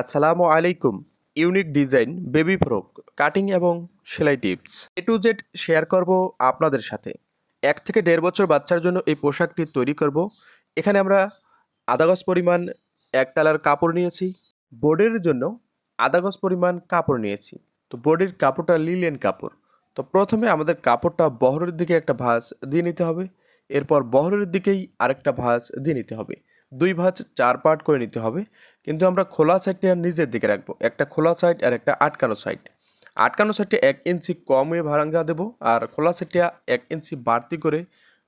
আসসালামু আলাইকুম, unique design, baby frock, cutting এবং সেলাই tips. A to Z share করব আপনাদের সাথে। এক থেকে দেড় বছর বাচ্চার জন্য এই পোশাকটি তৈরি করব। এখানে আমরা আধা গজ পরিমাণ এক কালার কাপড় নিয়েছি। বোর্ডের জন্য আধা গজ পরিমাণ কাপড় নিয়েছি। তো বোর্ডের কাপড়টা লিলেন কাপড়। তো প্রথমে আমাদের কাপড়টা বহরের দিকে একটা ভাঁজ দিয়ে নিতে হবে। এরপর বহরের দিকেই আরেকটা ভাঁজ দিয়ে নিতে হবে। দুই ভাঁজ চার পার্ট করে নিতে হবে। কিন্তু আমরা খোলা সাইডটা নিজের দিকে রাখব। একটা খোলা সাইড আর একটা আটকানো সাইড। আটকানো সাইডটা এক ইঞ্চি কম ভাঙা দেবো আর খোলা সাইডটা এক ইঞ্চি বাড়তি করে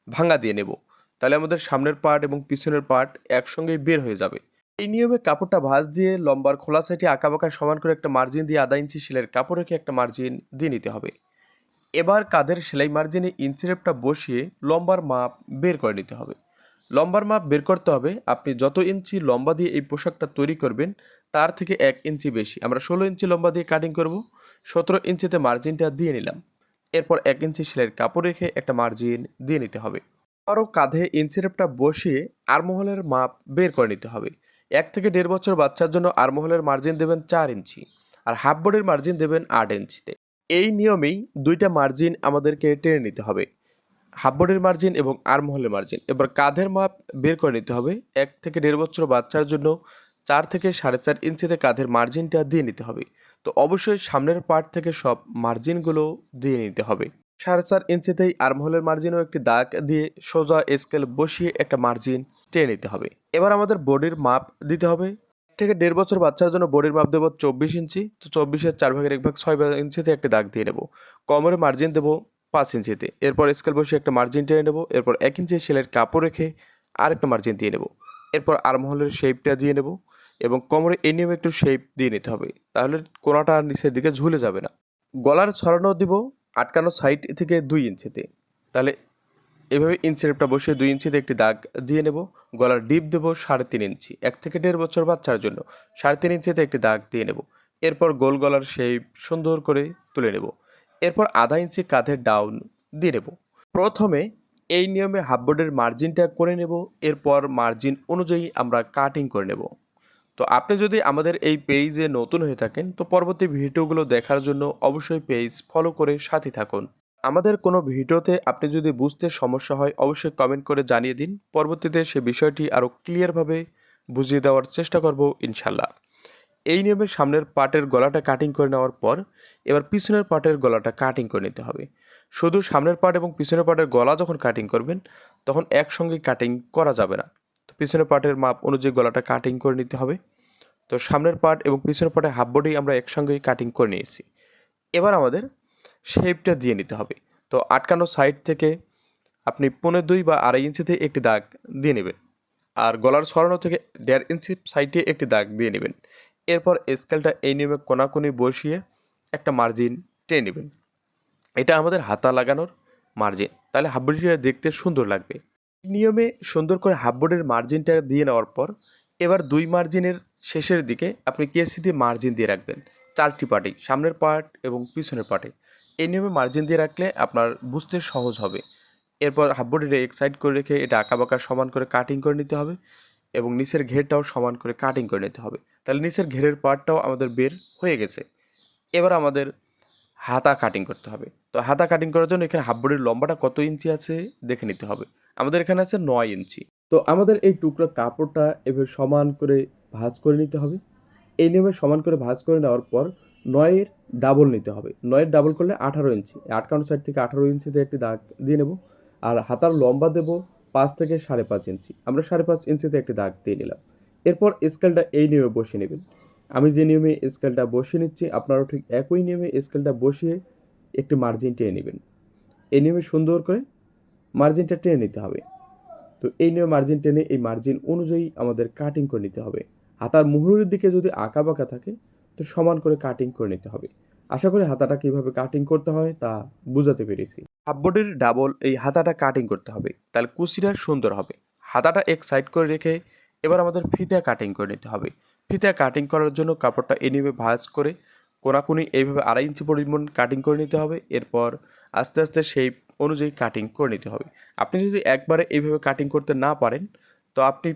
ভাঙা দিয়ে নেব। তাহলে আমাদের সামনের পার্ট এবং পিছনের পার্ট একসঙ্গেই বের হয়ে যাবে। এই নিয়মে কাপড়টা ভাঁজ দিয়ে লম্বার খোলা সাইডে আঁকা বাঁকা সমান করে একটা মার্জিন দিয়ে আধা ইঞ্চি সেলাইয়ের কাপড় রেখে একটা মার্জিন দিয়ে নিতে হবে। এবার কাঁধের সেলাই মার্জিনে ইঞ্চিরেপটা বসিয়ে লম্বার মাপ বের করে নিতে হবে। লম্বার মাপ বের করতে হবে। আপনি যত ইঞ্চি লম্বা দিয়ে এই পোশাকটা তৈরি করবেন, তার থেকে এক ইঞ্চি বেশি। আমরা ষোলো ইঞ্চি লম্বা দিয়ে কাটিং করব, সতেরো ইঞ্চিতে মার্জিনটা দিয়ে নিলাম। এরপর এক ইঞ্চি সেলাইয়ের কাপড় রেখে একটা মার্জিন দিয়ে নিতে হবে। আরও কাঁধে ইঞ্চিরেপটা বসিয়ে আরমহলের মাপ বের করে নিতে হবে। এক থেকে দেড় বছর বাচ্চার জন্য আরমহলের মার্জিন দেবেন চার ইঞ্চি আর হাফ বোর্ডের মার্জিন দেবেন আট ইঞ্চিতে। এই নিয়মেই দুইটা মার্জিন আমাদেরকে টেনে নিতে হবে। হাফ বোর্ডের মার্জিন এবং আর্মহোলের মার্জিন এবার কাঁধের মাপ বের করে নিতে হবে। এক থেকে দেড় বছর বাচ্চার জন্য চার থেকে সাড়ে চার ইঞ্চিতে কাঁধের মার্জিনটা দিয়ে নিতে হবে। তো অবশ্যই সামনের পার্ট থেকে সব মার্জিনগুলো দিয়ে নিতে হবে। সাড়ে চার ইঞ্চিতেই আর্মহোলের মার্জিনও একটি দাগ দিয়ে সোজা স্কেল বসিয়ে একটা মার্জিন টেনে নিতে হবে। এবার আমাদের বডির মাপ দিতে হবে। থেকে দেড় বছর বাচ্চার জন্য বডির মাপ দেবো চব্বিশ ইঞ্চি। তো চব্বিশের চার ভাগের এক ভাগ ছয় ইঞ্চিতে একটা দাগ দিয়ে নেব। কোমরের মার্জিন দেবো পাঁচ ইঞ্চিতে এরপর স্কেল বসে একটা মার্জিন টেনে নেব। এরপর এক ইঞ্চি সেলের কাপড় রেখে আরেকটা মার্জিন দিয়ে নেব। এরপর আর্মহলের শেপটা দিয়ে নেব এবং কোমরে এই নিয়মে একটু শেপ দিয়ে নিতে হবে। তাহলে কোনাটা নিচের দিকে ঝুলে যাবে না। গলার ছড়ানো দিব আটকানো সাইড থেকে দুই ইঞ্চিতে। তাহলে এভাবে ইঞ্চিরেপটা বসিয়ে দুই ইঞ্চিতে একটি দাগ দিয়ে নেব। গলার ডিপ দেবো সাড়ে তিন ইঞ্চি। এক থেকে দেড় বছর বাচ্চার জন্য সাড়ে তিন ইঞ্চিতে একটি দাগ দিয়ে নেব। এরপর গোল গলার শেপ সুন্দর করে তুলে নেব। এরপর আধা ইঞ্চি কাঁধের ডাউন দিয়ে নেব। প্রথমে এই নিয়মে হাফ বোর্ডের মার্জিনটা করে নেব, এরপর মার্জিন অনুযায়ী আমরা কাটিং করে নেব। তো আপনি যদি আমাদের এই পেজে নতুন হয়ে থাকেন, তো পরবর্তী ভিডিওগুলো দেখার জন্য অবশ্যই পেজ ফলো করে সাথে থাকুন। আমাদের কোনো ভিডিওতে আপনি যদি বুঝতে সমস্যা হয়, অবশ্যই কমেন্ট করে জানিয়ে দিন। পরবর্তীতে সে বিষয়টি আরও ক্লিয়ারভাবে বুঝিয়ে দেওয়ার চেষ্টা করব ইনশাল্লাহ এই নিয়মে সামনের পার্টের গলাটা কাটিং করে নেওয়ার পর, এবার পিছনের পার্টের গলাটা কাটিং করে নিতে হবে। শুধু সামনের পার্ট এবং পিছনের পার্টের গলা যখন কাটিং করবেন, তখন একসঙ্গে কাটিং করা যাবে না। তো পিছনের পার্টের মাপ অনুযায়ী গলাটা কাটিং করে নিতে হবে। তো সামনের পার্ট এবং পিছনের পার্টের হাফ বডি আমরা একসঙ্গেই কাটিং করে নিয়েছি। এবার আমাদের শেপটা দিয়ে নিতে হবে। তো আটকানো সাইড থেকে আপনি পনেরো দুই বা আড়াই ইঞ্চিতে একটি দাগ দিয়ে নেবেন। আর গলার সরানো থেকে দেড় ইঞ্চি সাইডে একটি দাগ দিয়ে নেবেন। এরপর স্কেলটা এই নিয়মে কোনাকুনি বসিয়ে একটা মার্জিন টেনে নেবেন। এটা আমাদের হাতা লাগানোর মার্জিন তাহলে হাফ বডিটা দেখতে সুন্দর লাগবে। নিয়মে সুন্দর করে হাফ বডির মার্জিনটা দিয়ে নেওয়ার পর এবার দুই মার্জিনের শেষের দিকে আপনি কেসি দিয়ে মার্জিন দিয়ে রাখবেন। চারটি পার্টেই সামনের পার্ট এবং পিছনের পার্টে। এই নিয়মে মার্জিন দিয়ে রাখলে আপনার বুঝতে সহজ হবে। এরপর হাফ বডিটা এক সাইড করে রেখে এটা আঁকা বাঁকা সমান করে কাটিং করে নিতে হবে। এবং নিচের ঘেরটাও সমান করে কাটিং করে নিতে হবে। তাহলে নিচের ঘেরের পার্টটাও আমাদের বের হয়ে গেছে। এবার আমাদের হাতা কাটিং করতে হবে। তো হাতা কাটিং করার জন্য এখানে হাফ বডির লম্বাটা কত ইঞ্চি আছে দেখে নিতে হবে। আমাদের এখানে আছে নয় ইঞ্চি। তো আমাদের এই টুকরো কাপড়টা এভাবে সমান করে ভাঁজ করে নিতে হবে। এই নিয়মে সমান করে ভাঁজ করে নেওয়ার পর নয়ের ডাবল নিতে হবে। নয়ের ডাবল করলে আঠারো ইঞ্চি। আটকানো সাইড থেকে আঠারো ইঞ্চিতে একটি দাগ দিয়ে নেব। আর হাতার লম্বা দেবো পাঁচ থেকে সাড়ে পাঁচ ইঞ্চি। আমরা সাড়ে পাঁচ ইঞ্চিতে একটি দাগ দিয়ে নিলাম। এরপর স্কেলটা এই নিয়মে বসিয়ে নেবেন। আমি যে নিয়মে স্কেলটা বসিয়ে নিচ্ছি, আপনারাও ঠিক একই নিয়মে স্কেলটা বসিয়ে একটি মার্জিন টেনে নেবেন। এই নিয়মে সুন্দর করে মার্জিনটা টেনে নিতে হবে। তো এই নিয়মে মার্জিন টেনে এই মার্জিন অনুযায়ী আমাদের কাটিং করে নিতে হবে। হাতার মুহুরের দিকে যদি আঁকা বাঁকা থাকে, তো সমান করে কাটিং করে নিতে হবে। আশা করি হাতাটা কীভাবে কাটিং করতে হয় তা বুঝাতে পেরেছি। হাফবডির ডাবল এই হাতাটা কাটিং করতে হবে। তাহলে কুচিটা সুন্দর হবে। হাতাটা এক সাইড করে রেখে এবার আমাদের ফিতা কাটিং করে নিতে হবে। ফিতা কাটিং করার জন্য কাপড়টা এনিমে ভাঁজ করে কোনাকুনি এইভাবে আড়াই ইঞ্চি পরিমাণ কাটিং করে নিতে হবে। এরপর আস্তে আস্তে সেই অনুযায়ী কাটিং করে নিতে হবে। আপনি যদি একবারে এইভাবে কাটিং করতে না পারেন, তো আপনি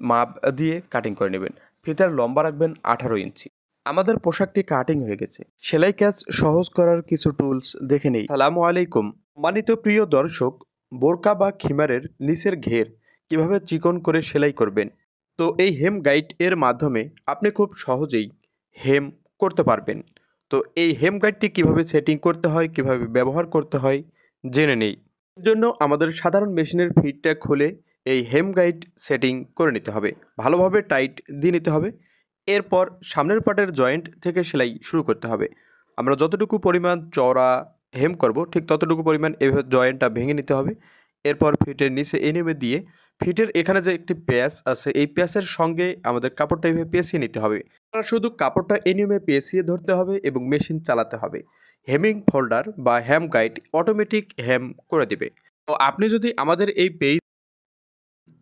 মাপ দিয়ে কাটিং করে নেবেন। ফিতার লম্বা রাখবেন আঠারো ইঞ্চি আমাদের পোশাকটি কাটিং হয়ে গেছে। সেলাই কাজ সহজ করার কিছু টুলস দেখে নেই। সালামু আলাইকুম। মানিত প্রিয় দর্শক, বোরকা বা খিমারের নিচের ঘের কীভাবে চিকন করে সেলাই করবেন? তো এই হেম গাইড এর মাধ্যমে আপনি খুব সহজেই হেম করতে পারবেন। তো এই হেম গাইডটি কীভাবে সেটিং করতে হয়, কীভাবে ব্যবহার করতে হয়, জেনে নেই। এর জন্য আমাদের সাধারণ মেশিনের ফিটটা খুলে এই হেম গাইড সেটিং করে নিতে হবে। ভালোভাবে টাইট দিয়ে নিতে হবে। এরপর সামনের পাটের জয়েন্ট থেকে সেলাই শুরু করতে হবে। আমরা যতটুকু পরিমাণ চড়া হেম করব, ঠিক ততটুকু পরিমাণ এভাবে জয়েন্টটা ভেঙে নিতে হবে। এরপর ফিটের নিচে এনিমে দিয়ে ফিটের এখানে যে একটি প্যাচ আছে, এই প্যাচের সঙ্গে আমাদের কাপড়টা এভাবে পেঁচিয়ে নিতে হবে। শুধু কাপড়টা এনিমে পেঁচিয়ে ধরতে হবে এবং মেশিন চালাতে হবে। হেমিং ফোল্ডার বা হ্যাম গাইড অটোমেটিক হ্যাম করে দেবে। তো আপনি যদি আমাদের এই পেজ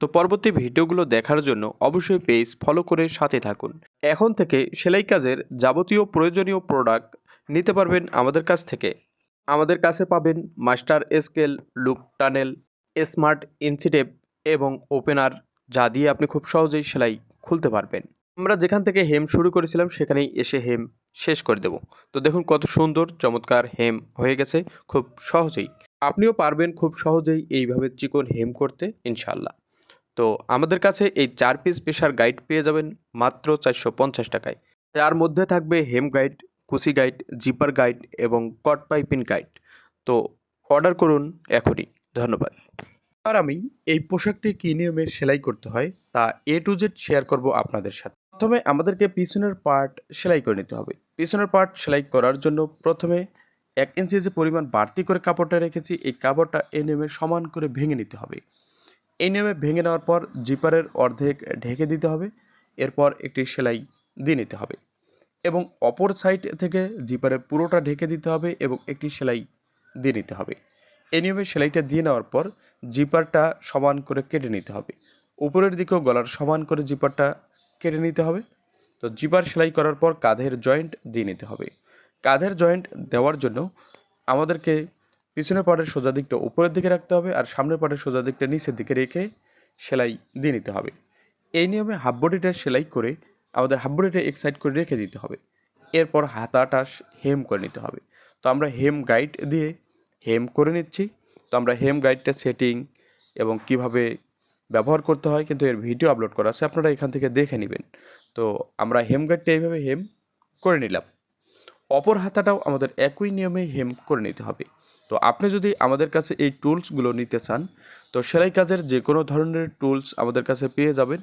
তো পরবর্তী ভিডিওগুলো দেখার জন্য অবশ্যই পেজ ফলো করে সাথে থাকুন। এখন থেকে সেলাই কাজের যাবতীয় প্রয়োজনীয় প্রোডাক্ট নিতে পারবেন আমাদের কাছ থেকে। আমাদের কাছে পাবেন master scale loop tunnel smart inch tape এবং ওপেনার যা দিয়ে আপনি খুব সহজেই সেলাই খুলতে পারবেন। আমরা যেখান থেকে হেম শুরু করেছিলাম, সেখানেই এসে হেম শেষ করে দেব। তো দেখুন কত সুন্দর, চমৎকার হেম হয়ে গেছে, খুব সহজেই। আপনিও পারবেন খুব সহজেই এইভাবে চিকন হেম করতে ইনশাল্লাহ তো আমাদের কাছে এই চার পিস পেশার গাইড পেয়ে যাবেন মাত্র চারশো পঞ্চাশ টাকায়। তার মধ্যে থাকবে হেম গাইড কুচি গাইড জিপার গাইড এবং কট পাইপিন গাইড তো অর্ডার করুন এখনই। ধন্যবাদ। আর আমি এই পোশাকটি কী নিয়মে সেলাই করতে হয় তা এ টু জেড শেয়ার করব আপনাদের সাথে। প্রথমে আমাদেরকে পিছনের পার্ট সেলাই করে নিতে হবে। পিছনের পার্ট সেলাই করার জন্য প্রথমে এক ইঞ্চি যে পরিমাণ বাড়তি করে কাপড়টা রেখেছি, এই কাপড়টা এ নিয়মে সমান করে ভেঙে নিতে হবে। এই নিয়মে ভেঙে নেওয়ার পর জিপারের অর্ধেক ঢেকে দিতে হবে। এরপর একটি সেলাই দিয়ে নিতে হবে এবং অপর সাইড থেকে জিপারের পুরোটা ঢেকে দিতে হবে এবং একটি সেলাই দিয়ে নিতে হবে। এই নিয়মে সেলাইটা দিয়ে নেওয়ার পর জিপারটা সমান করে কেটে নিতে হবে। উপরের দিকেও গলার সমান করে জিপারটা কেটে নিতে হবে। তো জিপার সেলাই করার পর কাঁধের জয়েন্ট দিয়ে নিতে হবে। কাঁধের জয়েন্ট দেওয়ার জন্য আমাদেরকে পিছনের পাটের সোজা দিকটা উপরের দিকে রাখতে হবে আর সামনের পাটের সোজা দিকটা নিচের দিকে রেখে সেলাই দিয়ে নিতে হবে। এই নিয়মে হাফ বডিটা সেলাই করে আমাদের হাফ বডিটা এক সাইড করে রেখে দিতে হবে। এরপর হাতাটা হেম করে নিতে হবে। তো আমরা হেম গাইড দিয়ে হেম করে নিচ্ছি। তো আমরা হেম গাইডটা সেটিং এবং কীভাবে ব্যবহার করতে হয় কিন্তু এর ভিডিও আপলোড করা আছে, আপনারা এখান থেকে দেখে নেবেন। তো আমরা হেম গাইডটা এইভাবে হেম করে নিলাম। অপর হাতাটাও আমাদের একই নিয়মে হেম করে নিতে হবে। তো আপনি যদি আমাদের কাছে এই টুলসগুলো নিতে চান, তো সেলাই কাজের যে কোনো ধরনের টুলস আমাদের কাছে পেয়ে যাবেন।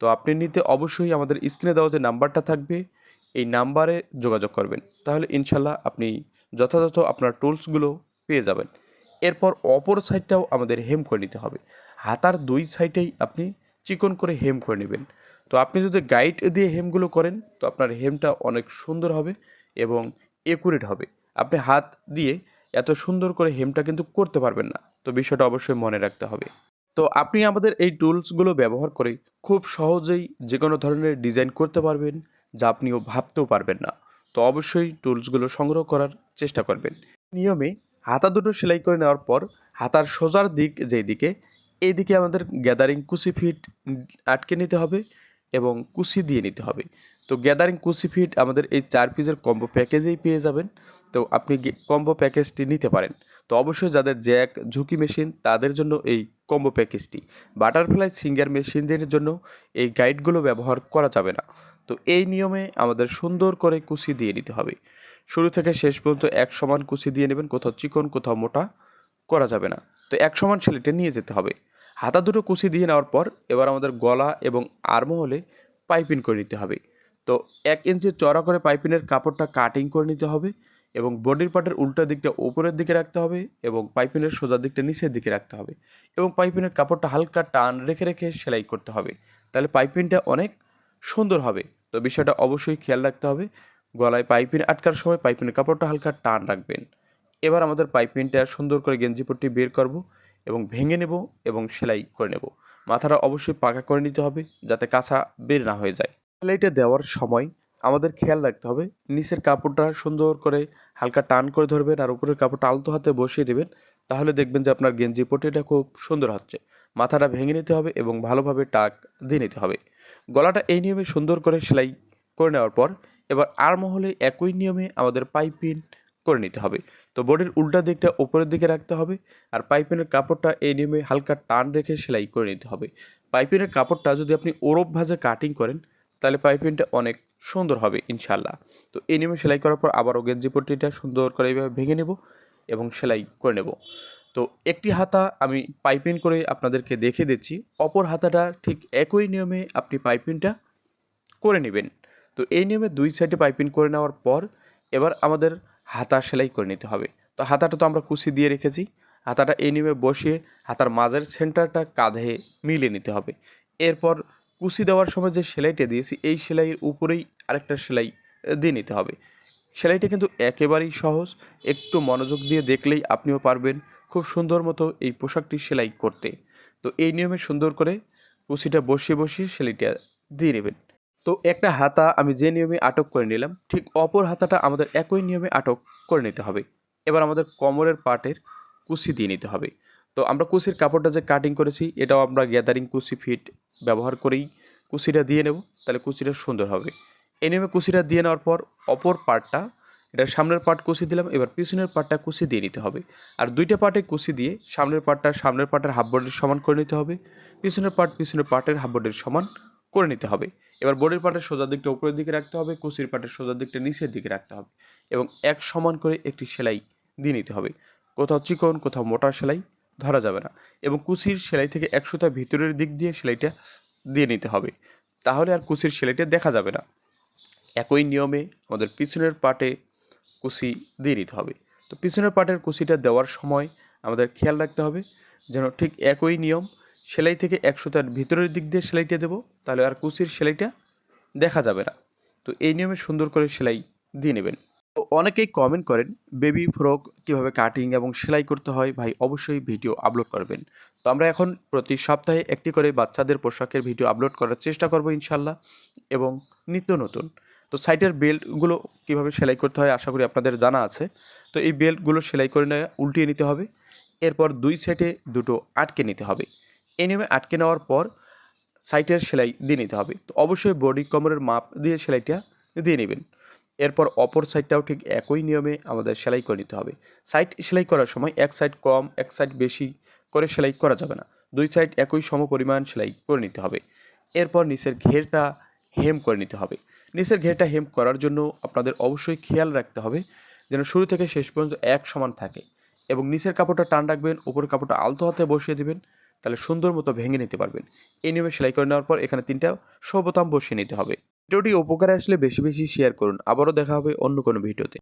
তো আপনি নিতে অবশ্যই আমাদের স্ক্রিনে দেওয়া যে নাম্বারটা থাকবে, এই নাম্বারে যোগাযোগ করবেন। তাহলে ইনশাল্লাহ আপনি যথাযথ আপনার টুলসগুলো পেয়ে যাবেন। এরপর অপর সাইডটাও আমাদের হেম করে নিতে হবে। হাতার দুই সাইডেই আপনি চিকন করে হেম করে নেবেন। তো আপনি যদি গাইড দিয়ে হেমগুলো করেন, তো আপনার হেমটা অনেক সুন্দর হবে এবং একুরেট হবে। আপনি হাত দিয়ে এত সুন্দর করে হেমটা কিন্তু করতে পারবেন না। তো বিষয়টা অবশ্যই মনে রাখতে হবে। তো আপনি আমাদের এই টুলসগুলো ব্যবহার করে খুব সহজেই যে কোনো ধরনের ডিজাইন করতে পারবেন, যা আপনিও ভাবতেও পারবেন না। তো অবশ্যই টুলসগুলো সংগ্রহ করার চেষ্টা করবেন। নিয়মে হাতা দুটো সেলাই করে নেওয়ার পর হাতার সোজার দিক যেই দিকে এই দিকে আমাদের গ্যাদারিং কুচি ফিট আটকে নিতে হবে এবং কুচি দিয়ে নিতে হবে। তো গ্যাদারিং কুচি ফিট আমাদের এই চার পিসের কম্বো প্যাকেজেই পেয়ে যাবেন। তো আপনি কম্বো প্যাকেজটি নিতে পারেন। তো অবশ্যই যাদের জ্যাক, ঝুঁকি মেশিন, তাদের জন্য এই কম্বো প্যাকেজটি বাটারফ্লাই সিঙ্গার মেশিনদের জন্য এই গাইডগুলো ব্যবহার করা যাবে না। তো এই নিয়মে আমাদের সুন্দর করে কুচি দিয়ে নিতে হবে। শুরু থেকে শেষ পর্যন্ত এক সমান কুচি দিয়ে নেবেন, কোথাও চিকন, কোথাও মোটা করা যাবে না। তো এক সমান সেলেটে নিয়ে যেতে হবে। হাতা দুটো কুচি দিয়ে নেওয়ার পর এবার আমাদের গলা এবং আর্মহলে পাইপিং করে নিতে হবে। তো এক ইঞ্চি চড়া করে পাইপিনের কাপড়টা কাটিং করে নিতে হবে। এবং বডির পার্টের উল্টা দিকটা উপরের দিকে রাখতে হবে এবং পাইপিনের সোজা দিকটা নিচের দিকে রাখতে হবে এবং পাইপিনের কাপড়টা হালকা টান রেখে রেখে সেলাই করতে হবে। তাহলে পাইপিনটা অনেক সুন্দর হবে। তো বিষয়টা অবশ্যই খেয়াল রাখতে হবে। গলায় পাইপিন আটকার সময় পাইপিনের কাপড়টা হালকা টান রাখবেন। এবার আমাদের পাইপিনটা সুন্দর করে গেঞ্জি পট্টি বের করব এবং ভেঙে নেব এবং সেলাই করে নেব। মাথাটা অবশ্যই পাকা করে নিতে হবে যাতে কাঁচা বের না হয়ে যায়। সেলাইটা দেওয়ার সময় আমাদের খেয়াল রাখতে হবে। নিচের কাপড়টা সুন্দর করে হালকা টান করে ধরবেন আর উপরের কাপড়টা আলতো হাতে বসিয়ে দেবেন। তাহলে দেখবেন যে আপনার গেঞ্জি পটিটা খুব সুন্দর হচ্ছে। মাথাটা ভেঙে নিতে হবে এবং ভালোভাবে টাক দিয়ে নিতে হবে। গলাটা এই নিয়মে সুন্দর করে সেলাই করে নেওয়ার পর এবার আর মহলে একই নিয়মে আমাদের পাইপিং করে নিতে হবে। তো বোর্ডের উল্টা দিকটা উপরের দিকে রাখতে হবে আর পাইপিনের কাপড়টা এই নিয়মে হালকা টান রেখে সেলাই করে নিতে হবে। পাইপিনের কাপড়টা যদি আপনি ওরব ভাজে কাটিং করেন তাহলে পাইপিংটা অনেক সুন্দর হবে ইনশাল্লাহ তো এই নিয়মে সেলাই করার পর আবারও গেঞ্জি পট্টিটা সুন্দর করে এইভাবে ভেঙে নেব এবং সেলাই করে নেব। তো একটি হাতা আমি পাইপিং করে আপনাদেরকে দেখে দিচ্ছি, অপর হাতাটা ঠিক একই নিয়মে আপনি পাইপিংটা করে নেবেন। তো এই নিয়মে দুই সাইডে পাইপিং করে নেওয়ার পর এবার আমাদের হাতা সেলাই করে নিতে হবে। তো হাতাটা তো আমরা কুচি দিয়ে রেখেছি, হাতাটা এই নিয়মে বসিয়ে হাতার মাঝের সেন্টারটা কাঁধে মিলে নিতে হবে। এরপর কুচি দেওয়ার সময় যে সেলাইটা দিয়েছি, এই সেলাইয়ের উপরেই আরেকটা সেলাই দিয়ে নিতে হবে। সেলাইটা কিন্তু একেবারেই সহজ, একটু মনোযোগ দিয়ে দেখলেই আপনিও পারবেন খুব সুন্দর মতো এই পোশাকটি সেলাই করতে। তো এই নিয়মে সুন্দর করে কুচিটা বসিয়ে বসিয়ে সেলাইটা দিয়ে নেবেন। তো একটা হাতা আমি যে নিয়মে আটক করে নিলাম, ঠিক অপর হাতাটা আমাদের একই নিয়মে আটক করে নিতে হবে। এবার আমাদের কোমরের পাটের কুচি দিয়ে নিতে হবে। তো আমরা কুচির কাপড়টা যে কাটিং করেছি, এটাও আমরা গ্যাদারিং কুচি ফিট ব্যবহার করেই কুচিটা দিয়ে নেব, তাহলে কুচিটা সুন্দর হবে। এই নিয়মে কুচিটা দিয়ে নেওয়ার পর অপর পার্টটা এটা সামনের পার্ট কুচি দিলাম, এবার পিছনের পার্টটা কুচি দিয়ে নিতে হবে। আর দুইটা পার্টে কুচি দিয়ে সামনের পার্টটা সামনের পার্টের হাফ বোর্ডের সমান করে নিতে হবে। পিছনের পার্ট পিছনের পার্টের হাফ বোর্ডের সমান করে নিতে হবে। এবার বোর্ডের পার্টের সোজা দিকটা উপরের দিকে রাখতে হবে কুচির পার্টের সোজা দিকটা নিচের দিকে রাখতে হবে। এবং এক সমান করে একটি সেলাই দিয়ে নিতে হবে। কোথাও চিকন, কোথাও মোটা সেলাই। ধরা যাবে না। এবং কুচির সেলাই থেকে এক সুতা ভিতরের দিক দিয়ে সেলাইটা দিয়ে নিতে হবে। তাহলে আর কুচির সেলাইটা দেখা যাবে না। একই নিয়মে আমাদের পিছনের পার্টে কুচি দিয়ে নিতে হবে। তো পিছনের পার্টের কুচিটা দেওয়ার সময় আমাদের খেয়াল রাখতে হবে যেন ঠিক একই নিয়ম, সেলাই থেকে এক সুতার ভিতরের দিক দিয়ে সেলাইটা দেবো, তাহলে আর কুচির সেলাইটা দেখা যাবে না। তো এই নিয়মে সুন্দর করে সেলাই দিয়ে নেবেন। অনেকেই কমেন্ট করেন বেবি ফ্রক কীভাবে কাটিং এবং সেলাই করতে হয়, ভাই অবশ্যই ভিডিও আপলোড করবেন। তো আমরা এখন প্রতি সপ্তাহে একটি করে বাচ্চাদের পোশাকের ভিডিও আপলোড করার চেষ্টা করব ইনশাল্লাহ এবং নিত্য নতুন। তো সাইটের বেল্টগুলো কীভাবে সেলাই করতে হয় আশা করি আপনাদের জানা আছে। তো এই বেল্টগুলো সেলাই করে নেওয়া উল্টিয়ে নিতে হবে, এরপর দুই সাইডে দুটো আটকে নিতে হবে। এই নিয়মে আটকে নেওয়ার পর সাইটের সেলাই দিয়ে নিতে হবে। তো অবশ্যই বডি কমরের মাপ দিয়ে সেলাইটা দিয়ে নেবেন। এরপর অপর সাইডটাও ঠিক একই নিয়মে আমাদের সেলাই করে নিতে হবে। সাইড সেলাই করার সময় এক সাইড কম, এক সাইড বেশি করে সেলাই করা যাবে না। দুই সাইড একই সম পরিমাণ সেলাই করে নিতে হবে। এরপর নিচের ঘেরটা হেম করে নিতে হবে। নিচের ঘেরটা হেম করার জন্য আপনাদের অবশ্যই খেয়াল রাখতে হবে যেন শুরু থেকে শেষ পর্যন্ত এক সমান থাকে এবং নিচের কাপড়টা টান রাখবেন, উপরের কাপড়টা আলতো হাতে বসিয়ে দেবেন, তাহলে সুন্দর মতো ভেঙে নিতে পারবেন। এই নিয়মে সেলাই করে নেওয়ার পর এখানে তিনটা সবোতাম বসিয়ে নিতে হবে। ভিডিওটি উপকারে আসলে বেশি বেশি শেয়ার করুন। আবারও দেখা হবে অন্য কোনো ভিডিওতে।